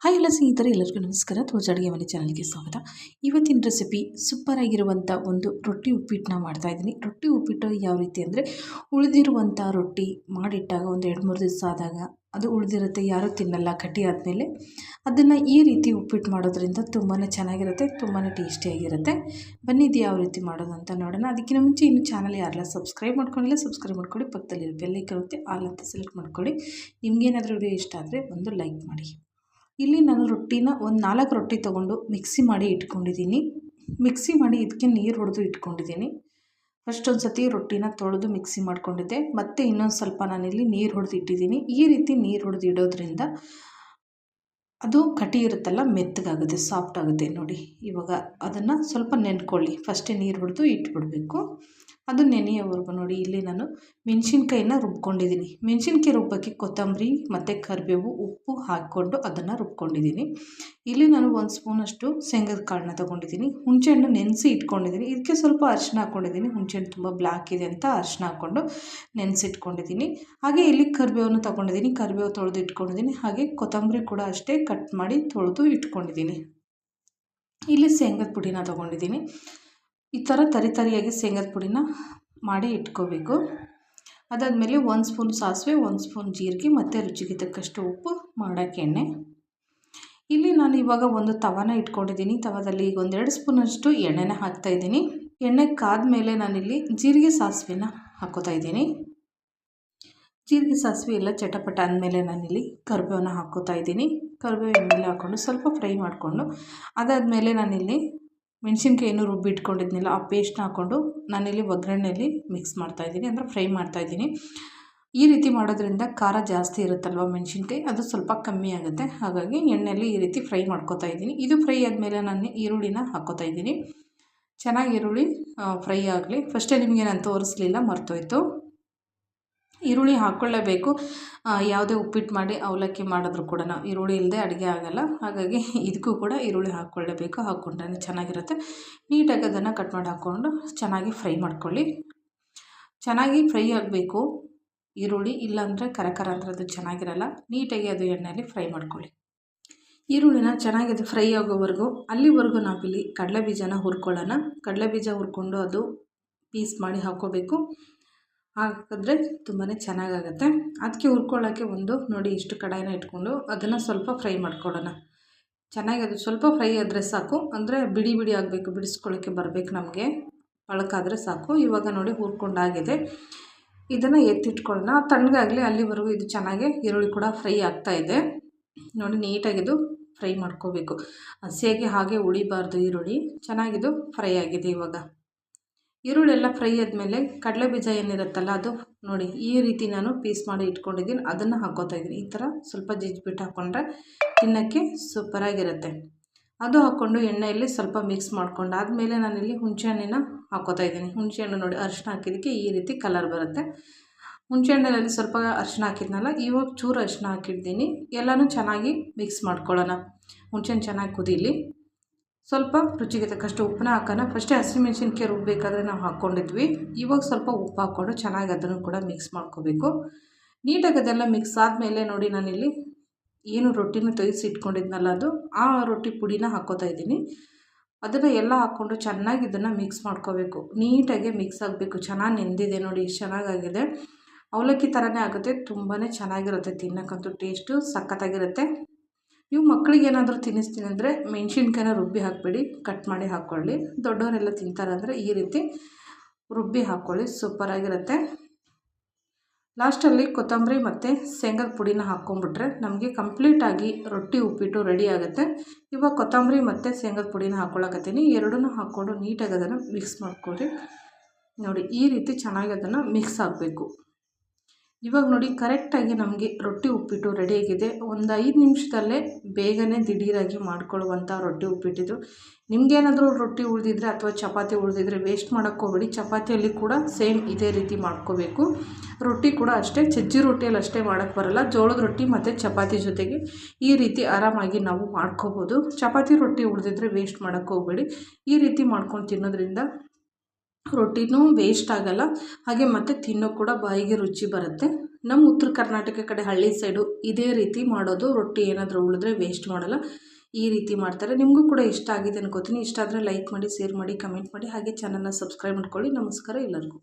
Hi ಎಲ್ಲ ಸ್ನೇಹಿತರೆ, ಎಲ್ಲರಿಗೂ ನಮಸ್ಕಾರ. ತೋಜ್ ಅಡುಗೆ ಮನೆ ಚಾನಲ್ಗೆ ಸ್ವಾಗತ. ಇವತ್ತಿನ ರೆಸಿಪಿ ಸೂಪರ್ ಆಗಿರುವಂಥ ಒಂದು ರೊಟ್ಟಿ ಉಪ್ಪಿಟ್ಟನ್ನ ಮಾಡ್ತಾ ಇದ್ದೀನಿ. ರೊಟ್ಟಿ ಉಪ್ಪಿಟ್ಟು ಯಾವ ರೀತಿ ಅಂದರೆ ಉಳಿದಿರುವಂಥ ರೊಟ್ಟಿ ಮಾಡಿಟ್ಟಾಗ ಒಂದು ಎರಡು ಮೂರು ದಿವಸ ಆದಾಗ ಅದು ಉಳಿದಿರುತ್ತೆ, ಯಾರೂ ತಿನ್ನಲ್ಲ ಕಟ್ಟಿ ಆದಮೇಲೆ. ಅದನ್ನು ಈ ರೀತಿ ಉಪ್ಪಿಟ್ಟು ಮಾಡೋದ್ರಿಂದ ತುಂಬಾ ಚೆನ್ನಾಗಿರುತ್ತೆ ತುಂಬಾ ಟೇಸ್ಟಿಯಾಗಿರುತ್ತೆ ಬನ್ನಿ ಇದು ಯಾವ ರೀತಿ ಮಾಡೋದು ಅಂತ ನೋಡೋಣ. ಅದಕ್ಕಿಂತ ಮುಂಚೆ ಇನ್ನು ಚಾನಲ್ ಯಾರೆಲ್ಲ ಸಬ್ಸ್ಕ್ರೈಬ್ ಮಾಡ್ಕೊಂಡಿಲ್ಲ ಸಬ್ಸ್ಕ್ರೈಬ್ ಮಾಡ್ಕೊಳ್ಳಿ. ಪಕ್ಕದಲ್ಲಿ ಬೆಲ್ಲೈಕ್ ಇರುತ್ತೆ, ಆಲ್ ಅಂತ ಸೆಲೆಕ್ಟ್ ಮಾಡ್ಕೊಳ್ಳಿ. ನಿಮಗೇನಾದರೂ ವಿಡಿಯೋ ಇಷ್ಟ ಆದರೆ ಒಂದು ಲೈಕ್ ಮಾಡಿ. ಇಲ್ಲಿ ನಾನು ರೊಟ್ಟಿನ ಒಂದು ನಾಲ್ಕು ರೊಟ್ಟಿ ತೊಗೊಂಡು ಮಿಕ್ಸಿ ಮಾಡಿ ಇಟ್ಕೊಂಡಿದ್ದೀನಿ. ಮಿಕ್ಸಿ ಮಾಡಿ ಇದಕ್ಕೆ ನೀರು ಹೊಡೆದು ಇಟ್ಕೊಂಡಿದ್ದೀನಿ. ಫಸ್ಟ್ ಒಂದು ಸತಿ ರೊಟ್ಟಿನ ತೊಳೆದು ಮಿಕ್ಸಿ ಮಾಡಿಕೊಂಡಿದ್ದೆ. ಮತ್ತು ಇನ್ನೊಂದು ಸ್ವಲ್ಪ ನಾನಿಲ್ಲಿ ನೀರು ಹೊಡೆದು ಇಟ್ಟಿದ್ದೀನಿ. ಈ ರೀತಿ ನೀರು ಹೊಡೆದು ಇಡೋದ್ರಿಂದ ಅದು ಕಟಿ ಇರುತ್ತಲ್ಲ, ಮೆತ್ತಗಾಗುತ್ತೆ ಸಾಫ್ಟ್ ಆಗುತ್ತೆ ನೋಡಿ. ಇವಾಗ ಅದನ್ನು ಸ್ವಲ್ಪ ನೆನ್ಕೊಳ್ಳಿ. ಫಸ್ಟೇ ನೀರು ಹೊಡೆದು ಇಟ್ಬಿಡಬೇಕು. ಅದು ನೆನೆಯೋವರೆಗೂ ನೋಡಿ. ಇಲ್ಲಿ ನಾನು ಮೆಣಸಿನ್ಕಾಯಿನ ರುಬ್ಕೊಂಡಿದ್ದೀನಿ. ಮೆಣಸಿನ್ಕಾಯಿ ರುಬ್ಬಕ್ಕೆ ಕೊತ್ತಂಬರಿ ಮತ್ತು ಕರಿಬೇವು ಉಪ್ಪು ಹಾಕ್ಕೊಂಡು ಅದನ್ನು ರುಬ್ಕೊಂಡಿದ್ದೀನಿ. ಇಲ್ಲಿ ನಾನು ಒಂದು ಸ್ಪೂನಷ್ಟು ಶೇಂಗದ ಕಾಳನ್ನ ತೊಗೊಂಡಿದ್ದೀನಿ. ಹುಣಸೆಹಣ್ಣು ನೆನೆಸಿ ಇಟ್ಕೊಂಡಿದ್ದೀನಿ. ಇದಕ್ಕೆ ಸ್ವಲ್ಪ ಅರಿಶಿನ ಹಾಕ್ಕೊಂಡಿದ್ದೀನಿ ಹುಣಸೆಹಣ್ಣು ತುಂಬ ಬ್ಲ್ಯಾಕ್ ಇದೆ ಅಂತ ಅರಿಶಿನ ಹಾಕ್ಕೊಂಡು ನೆನೆಸಿಟ್ಕೊಂಡಿದ್ದೀನಿ. ಹಾಗೆ ಇಲ್ಲಿ ಕರಿಬೇವನ್ನು ತೊಗೊಂಡಿದ್ದೀನಿ. ಕರಿಬೇವು ತೊಳೆದು ಇಟ್ಕೊಂಡಿದ್ದೀನಿ. ಹಾಗೆ ಕೊತ್ತಂಬರಿ ಕೂಡ ಅಷ್ಟೇ ಕಟ್ ಮಾಡಿ ತೊಳೆದು ಇಟ್ಕೊಂಡಿದ್ದೀನಿ. ಇಲ್ಲಿ ಶೇಂಗದ ಪುಡಿನ ತೊಗೊಂಡಿದ್ದೀನಿ. ಈ ಥರ ತರಿ ತರಿಯಾಗಿ ಶೇಂಗದ ಪುಡಿನ ಮಾಡಿ ಇಟ್ಕೋಬೇಕು. ಅದಾದಮೇಲೆ ಒಂದು ಸ್ಪೂನ್ ಸಾಸಿವೆ, ಒಂದು ಸ್ಪೂನ್ ಜೀರಿಗೆ ಮತ್ತು ರುಚಿಗೆ ತಕ್ಕಷ್ಟು ಉಪ್ಪು, ಮಾಡೋಕ್ಕೆ ಎಣ್ಣೆ. ಇಲ್ಲಿ ನಾನು ಇವಾಗ ಒಂದು ತವಾನ ಇಟ್ಕೊಂಡಿದ್ದೀನಿ. ತವಾದಲ್ಲಿ ಈಗ ಒಂದೆರಡು ಸ್ಪೂನಷ್ಟು ಎಣ್ಣೆನ ಹಾಕ್ತಾಯಿದ್ದೀನಿ ಎಣ್ಣೆ ಕಾದ ಮೇಲೆ ನಾನಿಲ್ಲಿ ಜೀರಿಗೆ ಸಾಸಿವೆನ ಹಾಕೋತಾ ಇದ್ದೀನಿ. ಜೀರಿಗೆ ಸಾಸಿವೆ ಎಲ್ಲ ಚಟಪಟ ಅಂದಮೇಲೆ ನಾನಿಲ್ಲಿ ಕರ್ಬೇವನ್ನ ಹಾಕೋತಾ ಇದ್ದೀನಿ. ಕರಿಬೇವು ಎಣ್ಣೆಲೆ ಹಾಕ್ಕೊಂಡು ಸ್ವಲ್ಪ ಫ್ರೈ ಮಾಡಿಕೊಂಡು, ಅದಾದಮೇಲೆ ನಾನಿಲ್ಲಿ ಮೆಣಸಿನ್ಕಾಯಿನೂ ರುಬ್ಬಿ ಇಟ್ಕೊಂಡಿದ್ನಿಲ್ಲ ಆ ಪೇಸ್ಟ್ನ ಹಾಕ್ಕೊಂಡು ನಾನಿಲ್ಲಿ ಒಗ್ಗರಣೆಯಲ್ಲಿ ಮಿಕ್ಸ್ ಮಾಡ್ತಾಯಿದ್ದೀನಿ ಅಂದರೆ ಫ್ರೈ ಮಾಡ್ತಾಯಿದ್ದೀನಿ ಈ ರೀತಿ ಮಾಡೋದ್ರಿಂದ ಖಾರ ಜಾಸ್ತಿ ಇರುತ್ತಲ್ವ ಮೆಣಸಿನ್ಕಾಯಿ? ಅದು ಸ್ವಲ್ಪ ಕಮ್ಮಿ ಆಗುತ್ತೆ. ಹಾಗಾಗಿ ಎಣ್ಣೆಯಲ್ಲಿ ಈ ರೀತಿ ಫ್ರೈ ಮಾಡ್ಕೋತಾ ಇದ್ದೀನಿ. ಇದು ಫ್ರೈ ಆದಮೇಲೆ ನಾನು ಈರುಳ್ಳಿನ ಹಾಕೋತಾ ಇದ್ದೀನಿ. ಚೆನ್ನಾಗಿ ಈರುಳ್ಳಿ ಫ್ರೈ ಆಗಲಿ. ಫಸ್ಟೇ ನಿಮಗೆ ನಾನು ತೋರಿಸ್ಲಿಲ್ಲ, ಮರ್ತೋಯ್ತು. ಈರುಳ್ಳಿ ಹಾಕ್ಕೊಳ್ಳೇಬೇಕು. ಯಾವುದೇ ಉಪ್ಪಿಟ್ಟು ಮಾಡಿ ಅವಲಕ್ಕಿ ಮಾಡಿದ್ರು ಕೂಡ ಈರುಳ್ಳಿ ಇಲ್ಲದೆ ಅಡುಗೆ ಆಗೋಲ್ಲ. ಹಾಗಾಗಿ ಇದಕ್ಕೂ ಕೂಡ ಈರುಳ್ಳಿ ಹಾಕ್ಕೊಳ್ಳೇಬೇಕು. ಹಾಕ್ಕೊಂಡ್ರೆ ಚೆನ್ನಾಗಿರುತ್ತೆ. ನೀಟಾಗಿ ಅದನ್ನು ಕಟ್ ಮಾಡಿ ಹಾಕ್ಕೊಂಡು ಚೆನ್ನಾಗಿ ಫ್ರೈ ಮಾಡ್ಕೊಳ್ಳಿ. ಚೆನ್ನಾಗಿ ಫ್ರೈ ಆಗಬೇಕು. ಈರುಳ್ಳಿ ಇಲ್ಲಾಂದರೆ ಕರಕರ ಕರ ಅಂದರೆ ಅದು ಚೆನ್ನಾಗಿರಲ್ಲ. ನೀಟಾಗಿ ಅದು ಎಣ್ಣೆಯಲ್ಲಿ ಫ್ರೈ ಮಾಡ್ಕೊಳ್ಳಿ. ಈರುಳ್ಳಿನ ಚೆನ್ನಾಗಿದೆ ಫ್ರೈ ಆಗೋವರೆಗೂ ಅಲ್ಲಿವರೆಗೂ ನಾವಿಲ್ಲಿ ಕಡಲೆ ಬೀಜನ ಹುರ್ಕೊಳ್ಳೋಣ. ಕಡಲೆ ಬೀಜ ಹುರ್ಕೊಂಡು ಅದು ಪೀಸ್ ಮಾಡಿ ಹಾಕ್ಕೋಬೇಕು. ಹಾಕಿದ್ರೆ ತುಂಬಾ ಚೆನ್ನಾಗಾಗುತ್ತೆ. ಅದಕ್ಕೆ ಹುರ್ಕೊಳ್ಳೋಕ್ಕೆ ಒಂದು ನೋಡಿ ಇಷ್ಟು ಕಡಾಯಿನ ಇಟ್ಕೊಂಡು ಅದನ್ನು ಸ್ವಲ್ಪ ಫ್ರೈ ಮಾಡ್ಕೊಳ್ಳೋಣ. ಚೆನ್ನಾಗಿ ಅದು ಸ್ವಲ್ಪ ಫ್ರೈ ಆದರೆ ಸಾಕು. ಅಂದರೆ ಬಿಡಿ ಬಿಡಿ ಆಗಬೇಕು ಬಿಡಿಸ್ಕೊಳ್ಳೋಕ್ಕೆ ಬರಬೇಕು ನಮಗೆ. ಪಳಕಾದರೆ ಸಾಕು. ಇವಾಗ ನೋಡಿ ಹುರ್ಕೊಂಡಾಗಿದೆ ಇದನ್ನು ಎತ್ತಿಟ್ಕೊಳ್ಳೋಣ. ತಣ್ಣಗಾಗಲಿ ಅಲ್ಲಿವರೆಗೂ ಇದು ಚೆನ್ನಾಗಿ ಈರುಳ್ಳಿ ಕೂಡ ಫ್ರೈ ಆಗ್ತಾಯಿದೆ ನೋಡಿ ನೀಟಾಗಿದು ಫ್ರೈ ಮಾಡ್ಕೋಬೇಕು. ಹಸಿಯಾಗಿ ಹಾಗೆ ಉಳಿಬಾರ್ದು ಈರುಳ್ಳಿ. ಚೆನ್ನಾಗಿದು ಫ್ರೈ ಆಗಿದೆ ಇವಾಗ. ಈರುಳ್ಳಿ ಎಲ್ಲ ಫ್ರೈ ಆದಮೇಲೆ ಕಡಲೆ ಬೀಜ ಏನಿರುತ್ತಲ್ಲ ಅದು ನೋಡಿ, ಈ ರೀತಿ ನಾನು ಪೀಸ್ ಮಾಡಿ ಇಟ್ಕೊಂಡಿದ್ದೀನಿ. ಅದನ್ನು ಹಾಕ್ಕೋತಾ ಇದ್ದೀನಿ. ಈ ಥರ ಸ್ವಲ್ಪ ಜಿಜ್ಬಿಟ್ಟು ಹಾಕ್ಕೊಂಡ್ರೆ ತಿನ್ನೋಕ್ಕೆ ಸೂಪರಾಗಿರುತ್ತೆ ಅದು ಹಾಕ್ಕೊಂಡು ಎಣ್ಣೆಯಲ್ಲಿ ಸ್ವಲ್ಪ ಮಿಕ್ಸ್ ಮಾಡ್ಕೊಂಡು ಆದಮೇಲೆ ನಾನಿಲ್ಲಿ ಹುಣಸೆಹಣ್ಣಿನ ಹಾಕ್ಕೋತಾ ಇದ್ದೀನಿ. ಹುಣಸೆಹಣ್ಣು ನೋಡಿ ಅರಿಶಿನ ಹಾಕಿದ್ದಕ್ಕೆ ಈ ರೀತಿ ಕಲರ್ ಬರುತ್ತೆ. ಹುಣಸೆಹಣ್ಣಲ್ಲಿ ಸ್ವಲ್ಪ ಅರಿಶಿನ ಹಾಕಿದ್ನಲ್ಲ, ಇವಾಗ ಚೂರು ಅರಿಶಿನ ಹಾಕಿದ್ದೀನಿ ಎಲ್ಲನೂ ಚೆನ್ನಾಗಿ ಮಿಕ್ಸ್ ಮಾಡ್ಕೊಳ್ಳೋಣ. ಹುಣಸೆಹಣ್ಣು ಚೆನ್ನಾಗಿ ಕುದೀಲಿ. ಸ್ವಲ್ಪ ರುಚಿಗೆ ತಕ್ಕಷ್ಟು ಉಪ್ಪನ್ನ ಹಾಕೋಣ ಫಸ್ಟೇ ಹಸಿಮೆಣ್ಸಿನ್ಕಾಯಿ ರುಬ್ಬಬೇಕಾದ್ರೆ ನಾವು ಹಾಕ್ಕೊಂಡಿದ್ವಿ. ಇವಾಗ ಸ್ವಲ್ಪ ಉಪ್ಪು ಹಾಕ್ಕೊಂಡು ಚೆನ್ನಾಗಿ ಅದನ್ನು ಕೂಡ ಮಿಕ್ಸ್ ಮಾಡ್ಕೋಬೇಕು. ನೀಟಾಗಿ ಅದೆಲ್ಲ ಮಿಕ್ಸ್ ಆದಮೇಲೆ ನೋಡಿ ನಾನಿಲ್ಲಿ ಏನು ರೊಟ್ಟಿನ ತೆಗೆಸಿ ಇಟ್ಕೊಂಡಿದ್ನಲ್ಲ ಅದು, ಆ ರೊಟ್ಟಿ ಪುಡಿನ ಹಾಕ್ಕೋತಾ ಇದ್ದೀನಿ. ಅದನ್ನು ಎಲ್ಲ ಹಾಕ್ಕೊಂಡು ಚೆನ್ನಾಗಿ ಇದನ್ನು ಮಿಕ್ಸ್ ಮಾಡ್ಕೋಬೇಕು. ನೀಟಾಗಿ ಮಿಕ್ಸ್ ಆಗಬೇಕು. ಚೆನ್ನಾಗಿ ನೆಂದಿದೆ ನೋಡಿ, ಎಷ್ಟು ಚೆನ್ನಾಗಾಗಿದೆ. ಅವಲಕ್ಕಿ ಥರನೇ ಆಗುತ್ತೆ. ತುಂಬಾ ಚೆನ್ನಾಗಿರುತ್ತೆ. ತಿನ್ನೋಕ್ಕಂತೂ ಟೇಸ್ಟು ಸಖತ್ತಾಗಿರುತ್ತೆ. ನೀವು ಮಕ್ಕಳಿಗೆ ಏನಾದರೂ ತಿನ್ನಿಸ್ತೀನಿ ಅಂದರೆ ಮೆಣಸಿನ್ಕಾಯಿನ ರುಬ್ಬಿ ಹಾಕಬೇಡಿ ಕಟ್ ಮಾಡಿ ಹಾಕ್ಕೊಳ್ಳಿ ದೊಡ್ಡವರೆಲ್ಲ ತಿಂತಾರಂದರೆ ಈ ರೀತಿ ರುಬ್ಬಿ ಹಾಕ್ಕೊಳ್ಳಿ ಸೂಪರಾಗಿರುತ್ತೆ ಲಾಸ್ಟಲ್ಲಿ ಕೊತ್ತಂಬರಿ ಮತ್ತು ಶೇಂಗದ ಪುಡಿನ ಹಾಕ್ಕೊಂಬಿಟ್ರೆ ನಮಗೆ ಕಂಪ್ಲೀಟಾಗಿ ರೊಟ್ಟಿ, ಉಪ್ಪಿಟ್ಟು ರೆಡಿ ಆಗುತ್ತೆ. ಇವಾಗ ಕೊತ್ತಂಬರಿ ಮತ್ತು ಶೇಂಗದ ಪುಡಿನ ಹಾಕ್ಕೊಳಕತ್ತೀನಿ ಎರಡೂ ಹಾಕ್ಕೊಂಡು ನೀಟಾಗಿ ಅದನ್ನು ಮಿಕ್ಸ್ ಮಾಡ್ಕೊಳ್ಳಿ. ನೋಡಿ, ಈ ರೀತಿ ಚೆನ್ನಾಗಿ ಅದನ್ನು ಮಿಕ್ಸ್ ಆಗಬೇಕು. ಇವಾಗ ನೋಡಿ ಕರೆಕ್ಟಾಗಿ ನಮಗೆ ರೊಟ್ಟಿ ಉಪ್ಪಿಟ್ಟು ರೆಡಿಯಾಗಿದೆ ಒಂದು ಐದು ನಿಮಿಷದಲ್ಲೇ ಬೇಗನೆ ದಿಢೀರಾಗಿ ಮಾಡ್ಕೊಳ್ಳುವಂಥ ರೊಟ್ಟಿ ಉಪ್ಪಿಟ್ಟಿದ್ದು. ನಿಮಗೇನಾದರೂ ರೊಟ್ಟಿ ಉಳಿದಿದ್ರೆ ಅಥವಾ ಚಪಾತಿ ಉಳಿದಿದ್ರೆ ವೇಸ್ಟ್ ಮಾಡೋಕ್ಕೆ ಹೋಗಬೇಡಿ. ಚಪಾತಿಯಲ್ಲಿ ಕೂಡ ಸೇಮ್ ಇದೇ ರೀತಿ ಮಾಡ್ಕೋಬೇಕು. ರೊಟ್ಟಿ ಕೂಡ ಅಷ್ಟೇ ಚಜ್ಜಿ ರೊಟ್ಟಿಯಲ್ಲಿ ಅಷ್ಟೇ ಮಾಡೋಕ್ಕೆ ಬರೋಲ್ಲ. ಜೋಳದ ರೊಟ್ಟಿ ಮತ್ತು ಚಪಾತಿ ಜೊತೆಗೆ ಈ ರೀತಿ ಆರಾಮಾಗಿ ನಾವು ಮಾಡ್ಕೋಬೋದು. ಚಪಾತಿ ರೊಟ್ಟಿ ಉಳಿದಿದ್ರೆ ವೇಸ್ಟ್ ಮಾಡೋಕ್ಕೋಗ್ಬೇಡಿ ಈ ರೀತಿ ಮಾಡ್ಕೊಂಡು ತಿನ್ನೋದ್ರಿಂದ ರೊಟ್ಟಿನೂ ವೇಸ್ಟ್ ಆಗೋಲ್ಲ. ಹಾಗೆ ಮತ್ತು ತಿನ್ನೋ ಕೂಡ ಬಾಯಿಗೆ ರುಚಿ ಬರುತ್ತೆ. ನಮ್ಮ ಉತ್ತರ ಕರ್ನಾಟಕ ಕಡೆ ಹಳ್ಳಿ ಸೈಡು ಇದೇ ರೀತಿ ಮಾಡೋದು. ರೊಟ್ಟಿ ಏನಾದರೂ ಉಳಿದ್ರೆ ವೇಸ್ಟ್ ಮಾಡಲ್ಲ. ಈ ರೀತಿ ಮಾಡ್ತಾರೆ. ನಿಮಗೂ ಕೂಡ ಇಷ್ಟ ಆಗಿದೆ ಅನ್ಕೋತೀನಿ. ಇಷ್ಟ ಆದರೆ ಲೈಕ್ ಮಾಡಿ ಶೇರ್ ಮಾಡಿ ಕಮೆಂಟ್ ಮಾಡಿ. ಹಾಗೆ ಚಾನಲ್ನ ಸಬ್ಸ್ಕ್ರೈಬ್ ಮಾಡ್ಕೊಳ್ಳಿ. ನಮಸ್ಕಾರ ಎಲ್ಲರಿಗೂ.